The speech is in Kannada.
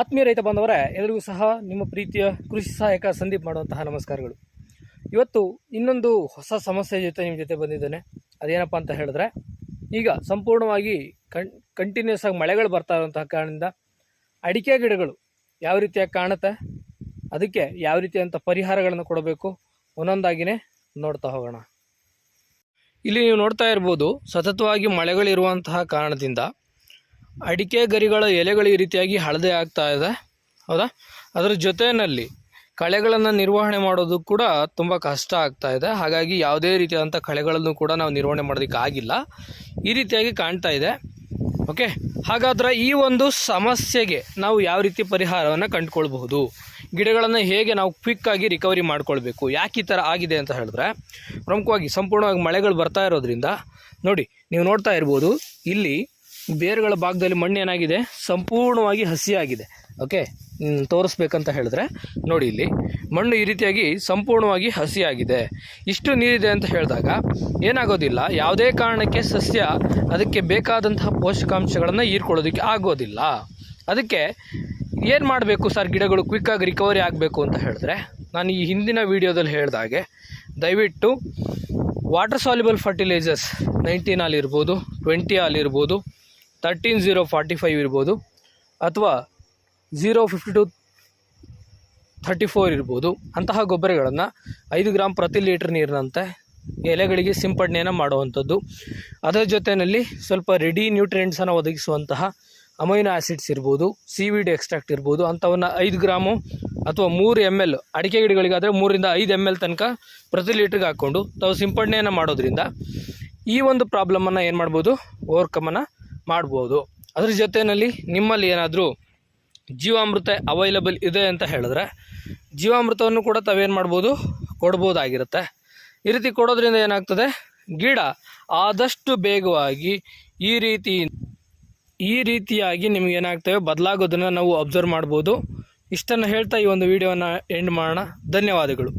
ಆತ್ಮೀಯ ರೈತ ಬಾಂಧವರೇ ಎಲ್ಲರಿಗೂ ಸಹ ನಿಮ್ಮ ಪ್ರೀತಿಯ ಕೃಷಿ ಸಹಾಯಕ ಸಂದೀಪ್ ಮಾಡುವಂತಹ ನಮಸ್ಕಾರಗಳು. ಇವತ್ತು ಇನ್ನೊಂದು ಹೊಸ ಸಮಸ್ಯೆ ಜೊತೆ ನಿಮ್ಮ ಜೊತೆ ಬಂದಿದ್ದೇನೆ. ಅದೇನಪ್ಪ ಅಂತ ಹೇಳಿದ್ರೆ, ಈಗ ಸಂಪೂರ್ಣವಾಗಿ ಕಣ್ ಕಂಟಿನ್ಯೂಸ್ ಆಗಿ ಮಳೆಗಳು ಬರ್ತಾ ಇರುವಂತಹ ಕಾರಣದಿಂದ ಅಡಿಕೆ ಗಿಡಗಳು ಯಾವ ರೀತಿಯಾಗಿ ಕಾಣುತ್ತೆ, ಅದಕ್ಕೆ ಯಾವ ರೀತಿಯಾದಂಥ ಪರಿಹಾರಗಳನ್ನು ಕೊಡಬೇಕು, ಒಂದೊಂದಾಗಿನೇ ನೋಡ್ತಾ ಹೋಗೋಣ. ಇಲ್ಲಿ ನೀವು ನೋಡ್ತಾ ಇರ್ಬೋದು, ಸತತವಾಗಿ ಮಳೆಗಳಿರುವಂತಹ ಕಾರಣದಿಂದ ಅಡಿಕೆ ಗರಿಗಳ ಎಲೆಗಳು ಈ ರೀತಿಯಾಗಿ ಹಳದೆ ಆಗ್ತಾ ಇದೆ. ಹೌದಾ? ಅದರ ಜೊತೆಯಲ್ಲಿ ಕಳೆಗಳನ್ನು ನಿರ್ವಹಣೆ ಮಾಡೋದು ಕೂಡ ತುಂಬ ಕಷ್ಟ ಆಗ್ತಾ ಇದೆ. ಹಾಗಾಗಿ ಯಾವುದೇ ರೀತಿಯಾದಂಥ ಕಳೆಗಳನ್ನು ಕೂಡ ನಾವು ನಿರ್ವಹಣೆ ಮಾಡೋದಕ್ಕೆ ಆಗಿಲ್ಲ. ಈ ರೀತಿಯಾಗಿ ಕಾಣ್ತಾ ಇದೆ. ಓಕೆ? ಹಾಗಾದ್ರೆ ಈ ಒಂದು ಸಮಸ್ಯೆಗೆ ನಾವು ಯಾವ ರೀತಿ ಪರಿಹಾರವನ್ನು ಕಂಡುಕೊಳ್ಬಹುದು? ಗಿಡಗಳನ್ನು ಹೇಗೆ ನಾವು ಕ್ವಿಕ್ಕಾಗಿ ರಿಕವರಿ ಮಾಡ್ಕೊಳ್ಬೇಕು? ಯಾಕೆ ಈ ಥರ ಆಗಿದೆ ಅಂತ ಹೇಳಿದ್ರೆ, ಪ್ರಮುಖವಾಗಿ ಸಂಪೂರ್ಣವಾಗಿ ಮಳೆಗಳು ಬರ್ತಾ ಇರೋದ್ರಿಂದ, ನೋಡಿ, ನೀವು ನೋಡ್ತಾ ಇರ್ಬೋದು, ಇಲ್ಲಿ ಬೇರುಗಳ ಭಾಗದಲ್ಲಿ ಮಣ್ಣು ಏನಾಗಿದೆ ಸಂಪೂರ್ಣವಾಗಿ ಹಸಿಯಾಗಿದೆ. ಓಕೆ ತೋರಿಸ್ಬೇಕಂತ ಹೇಳಿದ್ರೆ, ನೋಡಿ ಇಲ್ಲಿ. ಮಣ್ಣು ಈ ರೀತಿಯಾಗಿ ಸಂಪೂರ್ಣವಾಗಿ ಹಸಿಯಾಗಿದೆ. ಇಷ್ಟು ನೀರಿದೆ ಅಂತ ಹೇಳಿದಾಗ ಏನಾಗೋದಿಲ್ಲ, ಯಾವುದೇ ಕಾರಣಕ್ಕೆ ಸಸ್ಯ ಅದಕ್ಕೆ ಬೇಕಾದಂತಹ ಪೋಷಕಾಂಶಗಳನ್ನು ಹೀರ್ಕೊಳ್ಳೋದಕ್ಕೆ ಆಗೋದಿಲ್ಲ. ಅದಕ್ಕೆ ಏನು ಮಾಡಬೇಕು ಸರ್ ಗಿಡಗಳು? ಕ್ವಿಕ್ಕಾಗಿ ರಿಕವರಿ ಆಗಬೇಕು ಅಂತ ಹೇಳಿದ್ರೆ, ನಾನು ಈ ಹಿಂದಿನ ವೀಡಿಯೋದಲ್ಲಿ ಹೇಳಿದಾಗೆ ದಯವಿಟ್ಟು water soluble fertilizers nineteen all ಇರ್ಬೋದು ಟ್ವೆಂಟಿ ಆಲ್ ಇರ್ಬೋದು ತರ್ಟೀನ್ ಜೀರೋ ಫಾರ್ಟಿ ಫೈವ್ ಇರ್ಬೋದು, ಅಥವಾ zero fifty two thirty four ಇರ್ಬೋದು. ಅಂತಹ ಗೊಬ್ಬರಗಳನ್ನು ಐದು ಗ್ರಾಮ್ ಪ್ರತಿ ಲೀಟ್ರ್ ನೀರಿನಂತೆ ಎಲೆಗಳಿಗೆ ಸಿಂಪಡಣೆಯನ್ನು ಮಾಡುವಂಥದ್ದು. ಅದರ ಜೊತೆಯಲ್ಲಿ ಸ್ವಲ್ಪ ರೆಡಿ ನ್ಯೂಟ್ರಿಯೆಂಟ್ಸನ್ನು ಒದಗಿಸುವಂತಹ ಅಮೈನೋ ಆ್ಯಸಿಡ್ಸ್ ಇರ್ಬೋದು ಸಿವಿಡ್ ಎಕ್ಸ್ಟ್ರಾಕ್ಟ್ ಇರ್ಬೋದು, ಅಂಥವನ್ನು ಐದು ಗ್ರಾಮು ಅಥವಾ ಮೂರು ಎಂ ಎಲ್ ಅಡಿಕೆ ಗಿಡಗಳಿಗಾದರೆ ಮೂರಿಂದ ಐದು ಎಂ ಎಲ್ ತನಕ ಪ್ರತಿ ಲೀಟ್ರಿಗೆ ಹಾಕ್ಕೊಂಡು ತಾವು ಸಿಂಪಡಣೆಯನ್ನು ಮಾಡೋದ್ರಿಂದ ಈ ಒಂದು ಪ್ರಾಬ್ಲಮನ್ನು ಏನು ಮಾಡ್ಬೋದು ಓವರ್ಕಮನ್ನು ಮಾಡ್ಬೋದು. ಅದ್ರ ಜೊತೆಯಲ್ಲಿ ನಿಮ್ಮಲ್ಲಿ ಏನಾದರೂ ಜೀವಾಮೃತ ಅವೈಲಬಲ್ ಇದೆ ಅಂತ ಹೇಳಿದ್ರೆ ಜೀವಾಮೃತವನ್ನು ಕೂಡ ತಾವೇನು ಮಾಡ್ಬೋದು? ಕೊಡ್ಬೋದಾಗಿರುತ್ತೆ. ಈ ರೀತಿ ಕೊಡೋದ್ರಿಂದ ಏನಾಗ್ತದೆ? ಗಿಡ ಆದಷ್ಟು ಬೇಗವಾಗಿ ಈ ರೀತಿ, ಈ ರೀತಿಯಾಗಿ ನಿಮ್ಗೆ ಏನಾಗ್ತವೆ? ಬದಲಾಗೋದನ್ನು ನಾವು ಅಬ್ಸರ್ವ್ ಮಾಡ್ಬೋದು. ಇಷ್ಟನ್ನು ಹೇಳ್ತಾ ಈ ಒಂದು ವಿಡಿಯೋನ ಎಂಡ್ ಮಾಡೋಣ. ಧನ್ಯವಾದಗಳು.